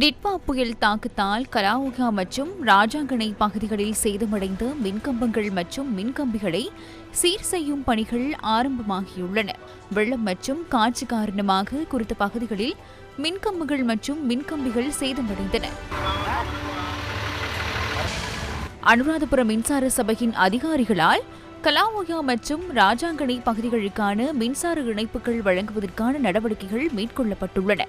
டிட்வா புயல் தாக்கத்தால் கலாவுகா மற்றும் ராஜாங்கனை பகுதிகளில் சேதமடைந்த மின்கம்பங்கள் மற்றும் மின்கம்பிகளை சீர் செய்யும் பணிகள் ஆரம்பமாகியுள்ளன. வெள்ளம் மற்றும் காற்று காரணமாக குறித்த பகுதிகளில் மின்கம்பங்கள் மற்றும் மின்கம்பிகள் சேதமடைந்தன. அனுராதபுரம் மின்சார சபையின் அதிகாரிகளால் கலாவோயா மற்றும் ராஜாங்கனை பகுதிகளுக்கான மின்சார இணைப்புகள் வழங்குவதற்கான நடவடிக்கைகள் மேற்கொள்ளப்பட்டுள்ளன.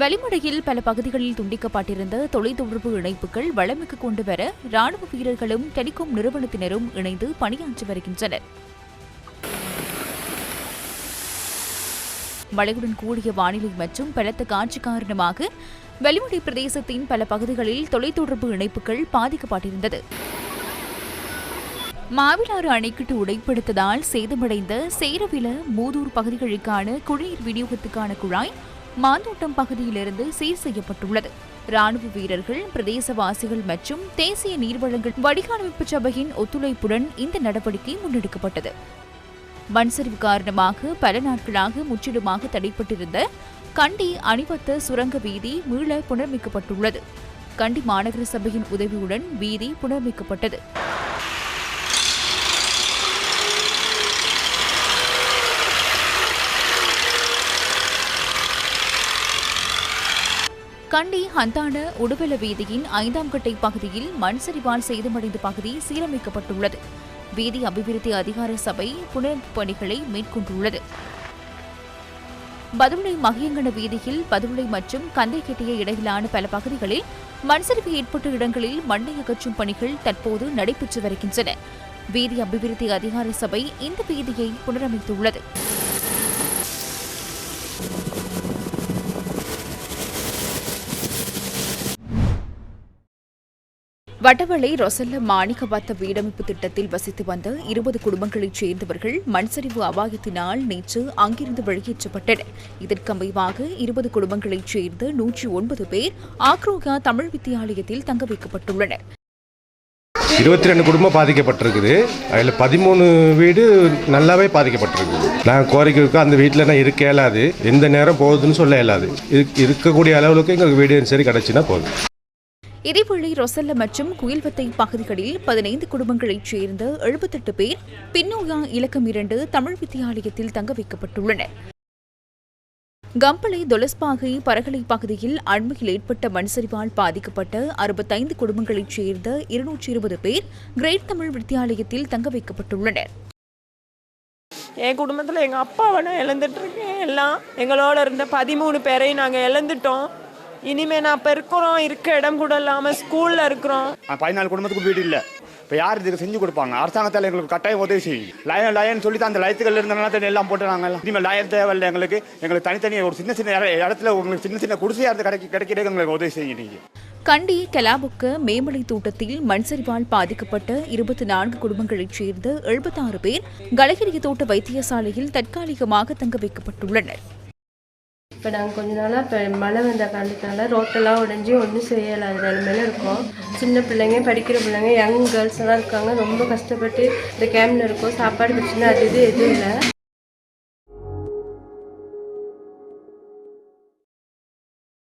வலிமடையில் பல பகுதிகளில் துண்டிக்கப்பட்டிருந்த தொலைத்தொடர்பு இணைப்புகள் வளமிக்கு கொண்டு வர ராணுவ வீரர்களும் டெலிகாம் நிறுவனத்தினரும் இணைந்து பணியாற்றி வருகின்றனர். மழையுடன் கூடிய வானிலை மற்றும் பலத்த காற்று காரணமாக வெளிமடை பிரதேசத்தின் பல பகுதிகளில் தொலைத்தொடர்பு இணைப்புகள் பாதிக்கப்பட்டிருந்தது. மாவிலாறு அணைக்கட்டு உடைப்படுத்ததால் சேதமடைந்த சேரவில மூதூர் பகுதிகளுக்கான குடிநீர் விநியோகத்துக்கான குழாய் மாந்தோட்டம் பகுதியிலிருந்து சீர் செய்யப்பட்டுள்ளது. ராணுவ வீரர்கள் பிரதேசவாசிகள் மற்றும் தேசிய நீர்வளங்கள் வடிகாலமைப்பு சபையின் ஒத்துழைப்புடன் இந்த நடவடிக்கை முன்னெடுக்கப்பட்டது. மண் சரிவு காரணமாக பல நாட்களாக முற்றிலுமாக தடைப்பட்டிருந்த கண்டி அணிவத்த சுரங்க வீதி மீள புனர்மிக்கப்பட்டுள்ளது. கண்டி மாநகர சபையின் உதவியுடன் வீதி புனர்மிக்கப்பட்டது. கண்டி ஹந்தான உடுவல வீதியின் ஐந்தாம் கட்டை பகுதியில் மண் சரிவால் சேதமடைந்த பகுதி சீரமைக்கப்பட்டுள்ளது. வீதி அபிவிருத்தி அதிகார சபை புனரமைப்பு பணிகளை மேற்கொண்டுள்ளது. பதுளை மகியங்கன வீதியில் பதுளை மற்றும் கந்தைக்கெட்டிய இடையிலான பல பகுதிகளில் மண்சரிவு ஏற்பட்ட இடங்களில் மண்ணை அகற்றும் பணிகள் தற்போது நடைபெற்று வருகின்றன. வீதி அபிவிருத்தி அதிகார சபை இந்த வீதியை புனரமைத்துள்ளது. வட்டவளை ரொசல்ல மாணிக்கவத்த வீடமைப்பு திட்டத்தில் வசித்து வந்த இருபது குடும்பங்களைச் சேர்ந்தவர்கள் மண்சரிவு அபாயத்தினால் நேற்று அங்கிருந்து வெளியேற்றப்பட்டனர். இதற்கமைவாக இருபது குடும்பங்களைச் சேர்ந்த நூற்றி ஒன்பது பேர் ஆக்ரோகா தமிழ் வித்தியாலயத்தில் தங்க வைக்கப்பட்டுள்ளனர். இருபத்தி ரெண்டு குடும்பம் பாதிக்கப்பட்டிருக்குது. அதில் பதிமூணு வீடு நல்லாவே பாதிக்கப்பட்டிருக்குது. நான் கோரிக்கை அந்த வீட்டில் நான் இருக்க இயலாது. எந்த நேரம் போகுதுன்னு சொல்ல இயலாது. இருக்கக்கூடிய அளவுக்கு எங்களுக்கு வீடு சரி கிடச்சின்னா போதும். இதேவேளை ரொசல்ல மற்றும் குயில்வத்தை பகுதிகளில் பதினைந்து குடும்பங்களைச் சேர்ந்த எழுபத்தெட்டு பேர் பின்னோயா இலக்கம் இரண்டு தமிழ் வித்தியாலயத்தில் தங்க வைக்கப்பட்டுள்ளனர். கம்பளை தொலஸ்பாகை பரகலை பகுதியில் அண்மையில் ஏற்பட்ட மண்சரிவால் பாதிக்கப்பட்ட அறுபத்தைந்து குடும்பங்களைச் சேர்ந்த இருநூற்றி இருபது பேர் கிரேட் தமிழ் வித்தியாலயத்தில் தங்க வைக்கப்பட்டுள்ளனர். என் குடும்பத்தில் எங்கள் அப்பாவை நான் இழந்துட்டுருக்கேன் எல்லாம் எங்களோட இருந்த பதிமூணு பேரையும் நாங்கள் இழந்துட்டோம். இனிமே நான் இப்போ இருக்கிறோம் இருக்க இடம் கூட இல்லாமல் ஸ்கூலில் இருக்கிறோம். பதினாலு குடும்பத்துக்கு வீடு இல்லை. இப்போ யார் இதுக்கு செஞ்சு கொடுப்பாங்க? அரசாங்கத்தால் எங்களுக்கு கட்டாயம் உதவி செய்யும் லயன் லயன் சொல்லி தான் அந்த லயத்துகள் இருந்தனால எல்லாம் போட்டு நாங்கள் இனிமேல் லயன் தேவையில்லை எங்களுக்கு. எங்களுக்கு தனித்தனி ஒரு சின்ன சின்ன இட- இடத்துல உங்களுக்கு சின்ன சின்ன குடிசையாக இருந்து கிடைக்க கிடைக்கிறது எங்களுக்கு உதவி செய்யும் நீங்கள் கண்டி கலாபுக்க மேமலை தோட்டத்தில் மண்சரிவால் பாதிக்கப்பட்ட இருபத்தி நான்கு குடும்பங்களைச் சேர்ந்த எழுபத்தாறு பேர் கலகிரிய தோட்ட வைத்தியசாலையில் தற்காலிகமாக தங்க வைக்கப்பட்டுள்ளனர். இப்போ நாங்கள் கொஞ்ச நாளாக இப்போ மழை வந்த காரணத்தினால ரோட்டெல்லாம் உடஞ்சி ஒன்றும் செய்யலாத நிலமையில இருக்கோம். சின்ன பிள்ளைங்க படிக்கிற பிள்ளைங்க யங் கேர்ள்ஸ் எல்லாம் இருக்காங்க. ரொம்ப கஷ்டப்பட்டு இந்த கேம்பில் இருக்கோம். சாப்பாடு பிரச்சனை அது இது எதுவும் இல்லை.